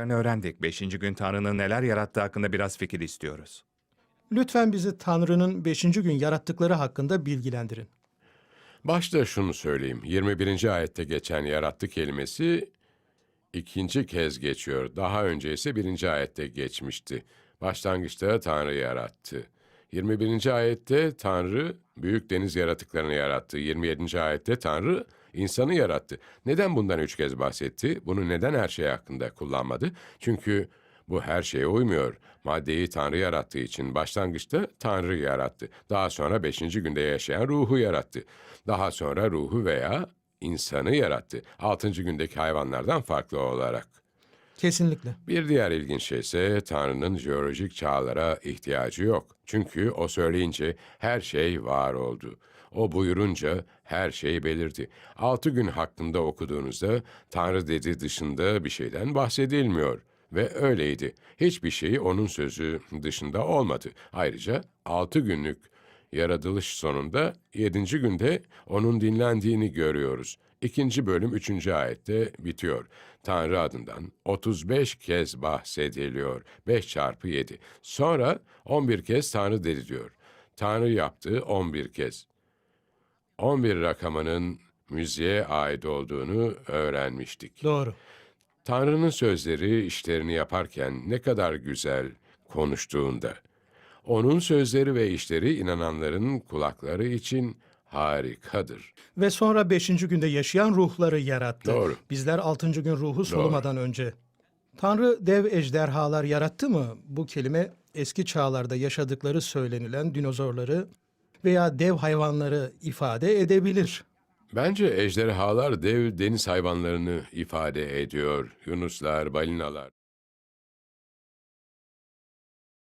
yarattıklarını öğrendik. Beşinci gün Tanrı'nın neler yarattığı hakkında biraz fikir istiyoruz. Lütfen bizi Tanrı'nın beşinci gün yarattıkları hakkında bilgilendirin. Başta şunu söyleyeyim. 21. ayette geçen yarattı kelimesi ikinci kez geçiyor. Daha önce ise birinci ayette geçmişti. Başlangıçta Tanrı yarattı. 21. ayette Tanrı büyük deniz yaratıklarını yarattı. 27. ayette Tanrı insanı yarattı. Neden bundan üç kez bahsetti? Bunu neden her şey hakkında kullanmadı? Çünkü bu her şeye uymuyor. Maddeyi Tanrı yarattığı için başlangıçta Tanrı yarattı. Daha sonra beşinci günde yaşayan ruhu yarattı. Daha sonra ruhu veya insanı yarattı. Altıncı gündeki hayvanlardan farklı olarak. Kesinlikle. Bir diğer ilginç şey ise Tanrı'nın jeolojik çağlara ihtiyacı yok. Çünkü o söyleyince her şey var oldu. O buyurunca her şey belirdi. Altı gün hakkında okuduğunuzda Tanrı dedi dışında bir şeyden bahsedilmiyor. Ve öyleydi. Hiçbir şey onun sözü dışında olmadı. Ayrıca altı günlük yaratılış sonunda yedinci günde onun dinlendiğini görüyoruz. İkinci bölüm üçüncü ayette bitiyor. Tanrı adından 35 kez bahsediliyor. 5 çarpı 7. Sonra 11 kez Tanrı dedi diyor. Tanrı yaptı 11 kez. 11 rakamının müziğe ait olduğunu öğrenmiştik. Doğru. Tanrı'nın sözleri işlerini yaparken ne kadar güzel konuştuğunda. Onun sözleri ve işleri inananların kulakları için harikadır. Ve sonra beşinci günde yaşayan ruhları yarattı. Doğru. Bizler altıncı gün ruhu solumadan önce. Tanrı dev ejderhalar yarattı mı? Bu kelime eski çağlarda yaşadıkları söylenilen dinozorları veya dev hayvanları ifade edebilir. Bence ejderhalar dev deniz hayvanlarını ifade ediyor. Yunuslar, balinalar.